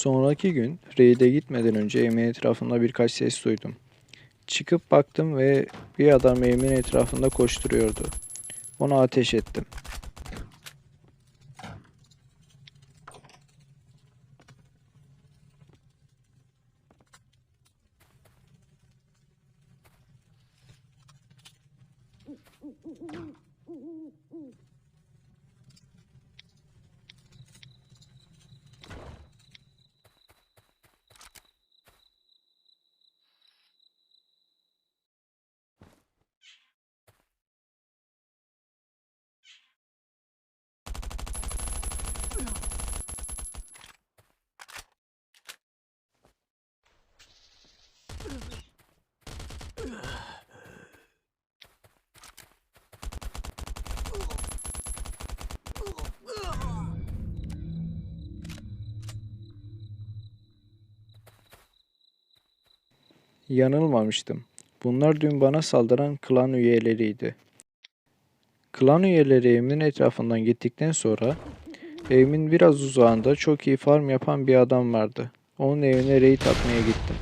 Sonraki gün reide gitmeden önce emin etrafında birkaç ses duydum. Çıkıp baktım ve bir adam emin etrafında koşturuyordu. Ona ateş ettim. Mm-hmm. Yanılmamıştım. Bunlar dün bana saldıran klan üyeleriydi. Klan üyeleri evimin etrafından gittikten sonra evimin biraz uzağında çok iyi farm yapan bir adam vardı. Onun evine raid atmaya gittim.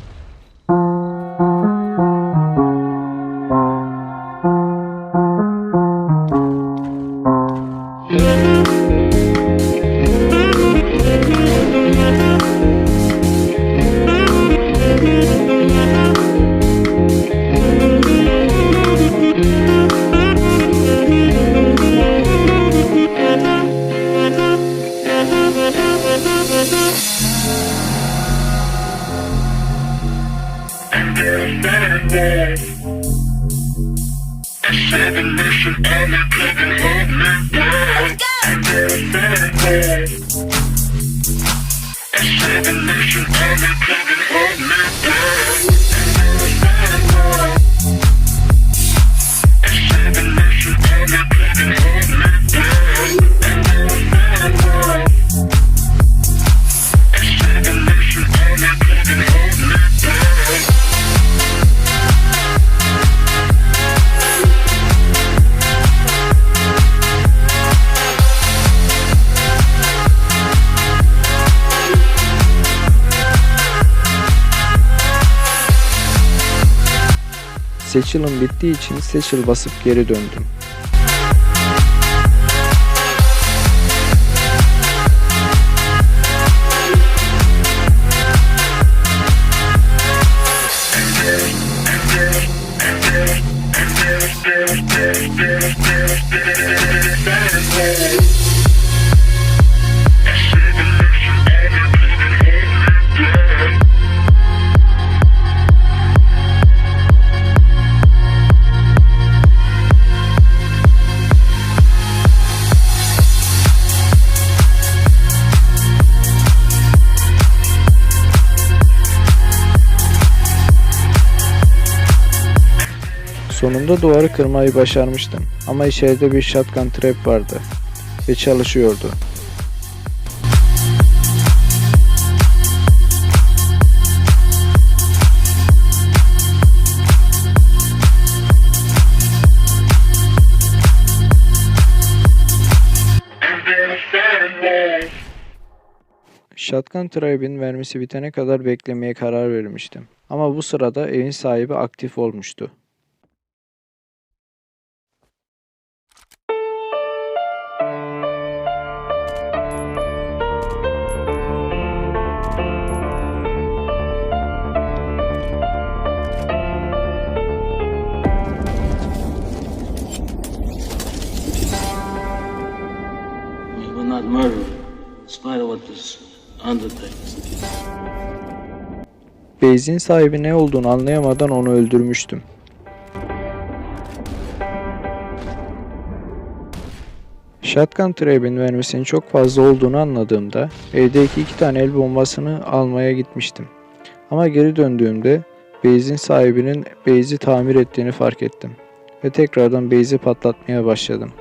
Evolution, all it, all me, all it, all it, Seçil'in bittiği için Seçil basıp geri döndüm. Sonunda duvarı kırmayı başarmıştım ama içeride bir shotgun trap vardı ve çalışıyordu. Shotgun Tribe'in vermesi bitene kadar beklemeye karar vermiştim. Ama bu sırada evin sahibi aktif olmuştu. murderer, in spite of what this undertakes. Beyzin sahibi ne olduğunu anlayamadan onu öldürmüştüm. Shotgun Trap'in vermesinin çok fazla olduğunu anladığımda evdeki iki tane el bombasını almaya gitmiştim. Ama geri döndüğümde Beyzin sahibinin Beyzi tamir ettiğini fark ettim ve tekrardan Beyzi patlatmaya başladım.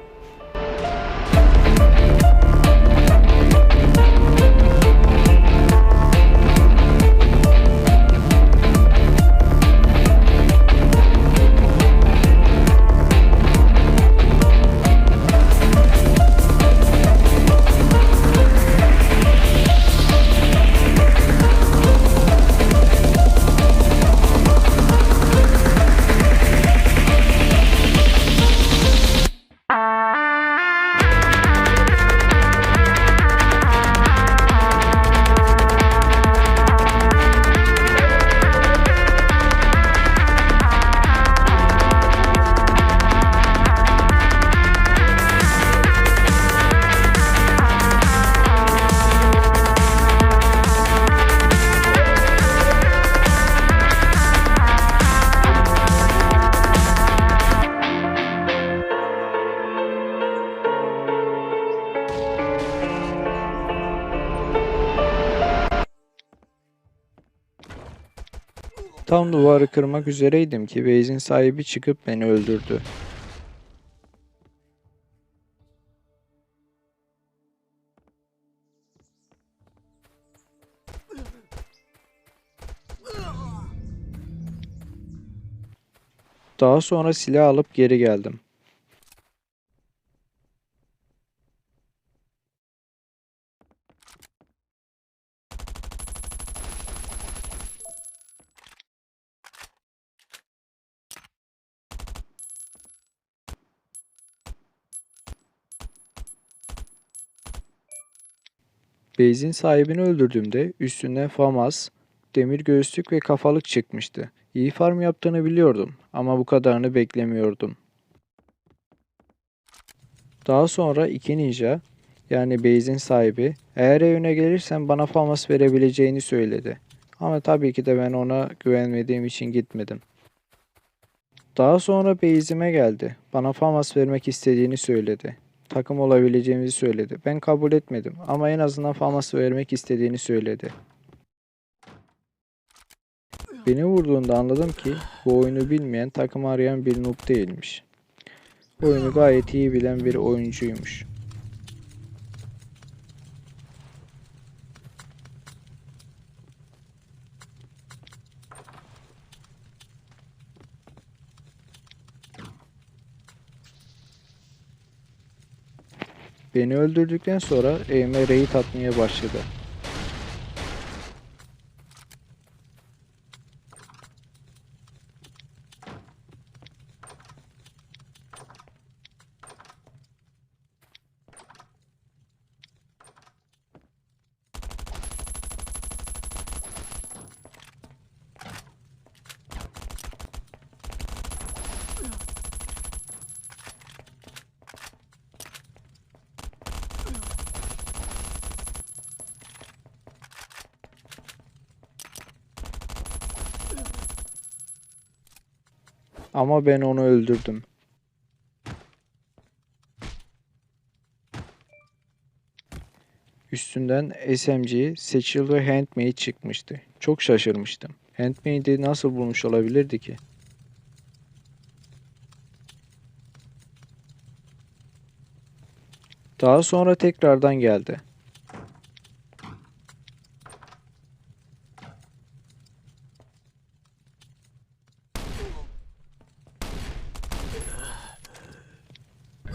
Tam duvarı kırmak üzereydim ki base'in sahibi çıkıp beni öldürdü. Daha sonra silah alıp geri geldim. Base'in sahibini öldürdüğümde üstünden FAMAS, demir göğüslük ve kafalık çıkmıştı. İyi farm yaptığını biliyordum ama bu kadarını beklemiyordum. Daha sonra iki ninja yani base'in sahibi eğer evine gelirsen bana FAMAS verebileceğini söyledi. Ama tabii ki de ben ona güvenmediğim için gitmedim. Daha sonra base'ime geldi. Bana FAMAS vermek istediğini söyledi takım olabileceğimizi söyledi. Ben kabul etmedim ama en azından faması vermek istediğini söyledi. Beni vurduğunda anladım ki bu oyunu bilmeyen, takım arayan bir noob değilmiş. Oyunu gayet iyi bilen bir oyuncuymuş. Beni öldürdükten sonra evime raid atmaya başladı. Ama ben onu öldürdüm. Üstünden SMG, Satchel ve Handmade çıkmıştı. Çok şaşırmıştım. Handmade'i nasıl bulmuş olabilirdi ki? Daha sonra tekrardan geldi.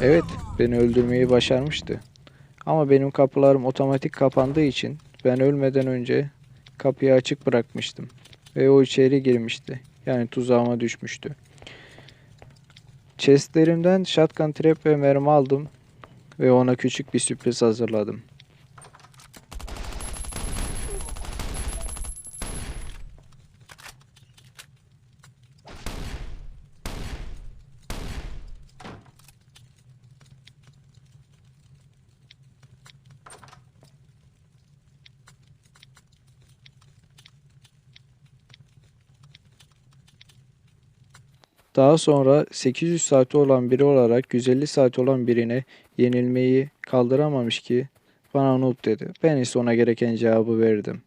Evet, beni öldürmeyi başarmıştı. Ama benim kapılarım otomatik kapandığı için ben ölmeden önce kapıyı açık bırakmıştım. Ve o içeri girmişti. Yani tuzağıma düşmüştü. Chestlerimden shotgun trap ve mermi aldım. Ve ona küçük bir sürpriz hazırladım. Daha sonra 800 saati olan biri olarak 150 saat olan birine yenilmeyi kaldıramamış ki bana noob dedi. Ben ise ona gereken cevabı verdim.